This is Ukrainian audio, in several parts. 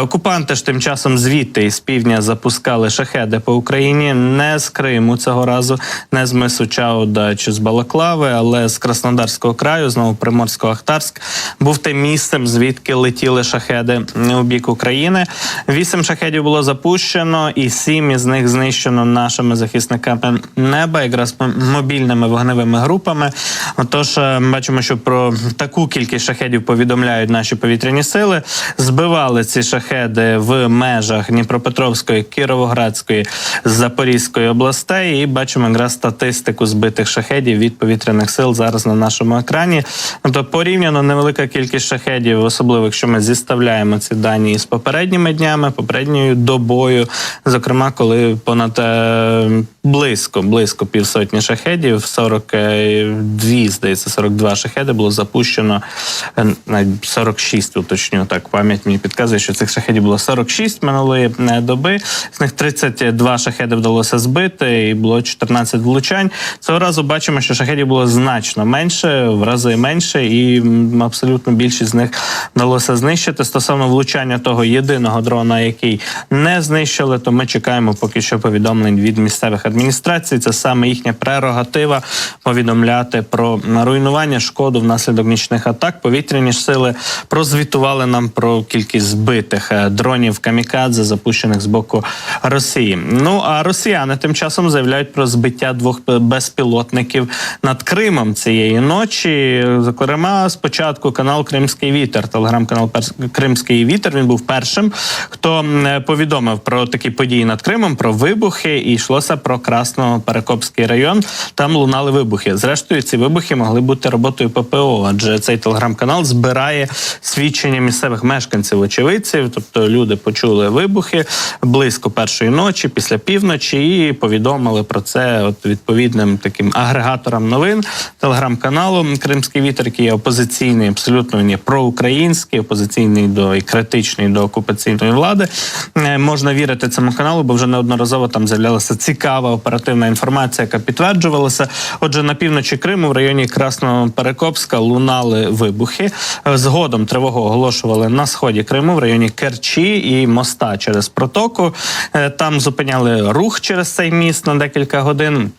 Окупанти ж тим часом звідти із півдня запускали шахеди по Україні не з Криму цього разу, не з мису Чауда чи з Балаклави, але з Краснодарського краю, знову Приморського Ахтарськ, був тим місцем, звідки летіли шахеди у бік України. Вісім шахедів було запущено, і сім із них знищено нашими захисниками неба, якраз мобільними вогневими групами. Отож, е, бачимо, що про таку кількість шахедів повідомляють наші повітряні сили. Збивали ці шахеди в межах Дніпропетровської, Кіровоградської, Запорізької областей. І бачимо якраз статистику збитих шахедів від повітряних сил зараз на нашому екрані. Тобто порівняно невелика кількість шахедів, особливо якщо ми зіставляємо ці дані з попередніми днями, попередньою добою, зокрема, коли понад е, близько, близько півсотні шахедів, 42, здається, 42 шахеди було запущено, е, навіть 46, уточню так, пам'ять мені підказує, що цих шахедів було 46 минулої е, доби. З них 32 шахеди вдалося збити, і було 14 влучань. Цього разу бачимо, що шахедів було значно менше, в рази менше, і абсолютно більшість з них вдалося знищити. Стосовно влучання того єдиного дрона, який не знищили, то ми чекаємо поки що повідомлень від місцевих адміністрацій. Це саме їхня прерогатива повідомляти про руйнування шкоду внаслідок нічних атак. Повітряні сили прозвітували нам про кількість збитих е, дронів камікадзе, запущених з боку Росії. Ну а росіяни тим часом заявляють про збиття двох безпілотників над Кримом цієї ночі. Зокрема, спочатку канал Кримський Вітер, телеграм-канал Кримський Вітер. Він був першим, хто е, повідомив про такі події над Кримом, про вибухи, і йшлося про Красно-Перекопський район. Там лунали вибухи. Зрештою, ці вибухи могли бути роботою ППО, адже цей телеграм-канал збирає свідчення місцевих мешканців, очевидців. Тобто люди почули вибухи близько першої ночі, після півночі, і повідомили про це от відповідним таким агрегаторам новин телеграм-каналу Кримський вітер, який є опозиційний, абсолютно є проукраїнський, опозиційний до і критичний до окупаційної влади. Е, Можна вірити цьому каналу, бо вже неодноразово там з'являлася цікава оперативна інформація, яка підтверджувалася. Отже, на півночі Криму в районі Красноперекопська лунали вибухи. Е, Згодом тривогу оголошували на сході Криму в районі Керчі і моста через протоку. Е, Там зупиняли рух через цей міст на декілька годин.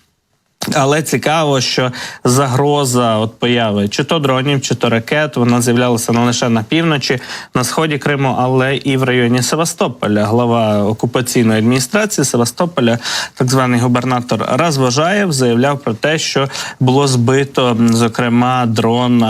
Але цікаво, що загроза от появи чи то дронів, чи то ракет, вона з'являлася не лише на півночі, на сході Криму, але і в районі Севастополя. Глава окупаційної адміністрації Севастополя, так званий губернатор Розважаєв, заявляв про те, що було збито зокрема дрон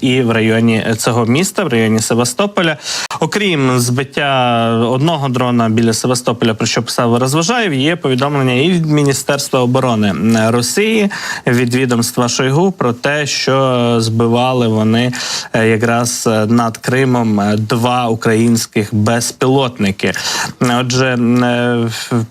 і в районі цього міста, в районі Севастополя. Окрім збиття одного дрона біля Севастополя, про що писав Розважаєв, є повідомлення і від Міністерства оборони Росії від відомства Шойгу про те, що збивали вони е, якраз е, над Кримом е, два українських безпілотники. Отже,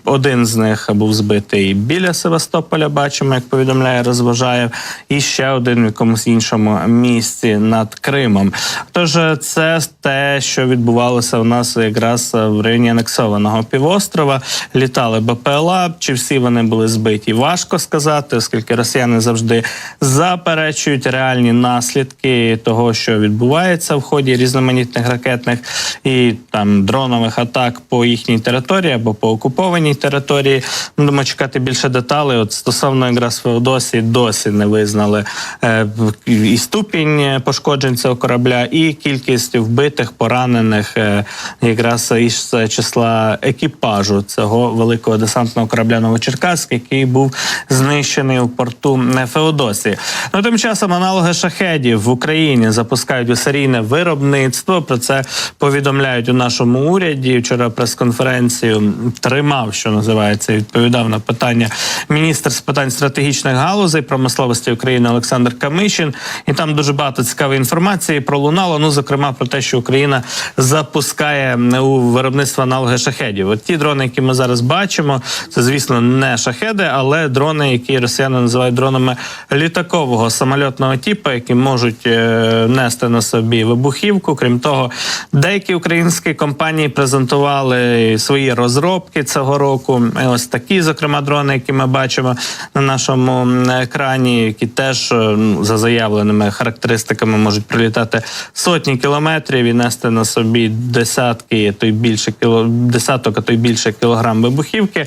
один з них був збитий біля Севастополя. Бачимо, як повідомляє Розважаєв, і ще один в якомусь іншому місці над Кримом. Тож це те, що відбувалося у нас якраз в районі анексованого півострова. Літали БПЛА. Чи всі вони були збиті? Важко сказати, оскільки росіяни завжди заперечують реальні наслідки того, що відбувається в ході різноманітних ракетних і там дронових атак по їхній території або по окупованій території. Будемо чекати більше деталей. От стосовно якраз Феодосії досі не визнали е, і ступінь пошкоджень цього корабля, і кількість вбитих, поранених е, якраз із числа екіпажу цього великого десантного корабля Новочеркаськ, який був знищений у порту Феодосії. Ну тим часом аналоги шахедів в Україні запускають у серійне виробництво. Про це повідомляють у нашому уряді. Вчора прес-конференцію тримав, що називається, відповідав на питання міністр з питань стратегічних галузей промисловості України Олександр Камишин. І там дуже багато цікавої інформації пролунало. Ну, зокрема, про те, що Україна запускає у виробництво аналоги шахедів. От ті дрони, які ми зараз бачимо, це звісно не шахеди, але дрони, які росіяни називають дронами літакового самольотного типу, які можуть е, нести на собі вибухівку. Крім того, деякі українські компанії презентували свої розробки цього року. Ось такі, зокрема, дрони, які ми бачимо на нашому екрані, які теж е, за заявленими характеристиками можуть прилітати сотні кілометрів і нести на собі десятки, а то й більше кіло десяток, а то й більше кілограм вибухівки.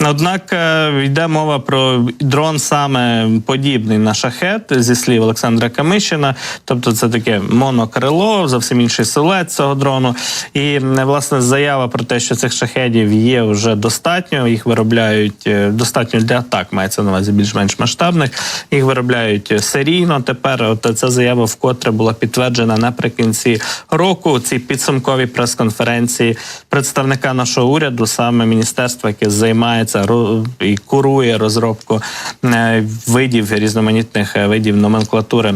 Однак е, йде мова про дрон саме подібний на шахет зі слів Олександра Камишина. Тобто, це таке монокрило, зовсім інший силует цього дрону. І власне заява про те, що цих шахедів є вже достатньо. Їх виробляють е, достатньо для атак, мається на увазі більш-менш масштабних. Їх виробляють серійно. Тепер от ця заява вкотре була підтверджена наприкінці року. Ці підсумкові прес-конференції представника нашого уряду, саме міністерства, яке займається і курує розробку видів різноманітних е, видів номенклатури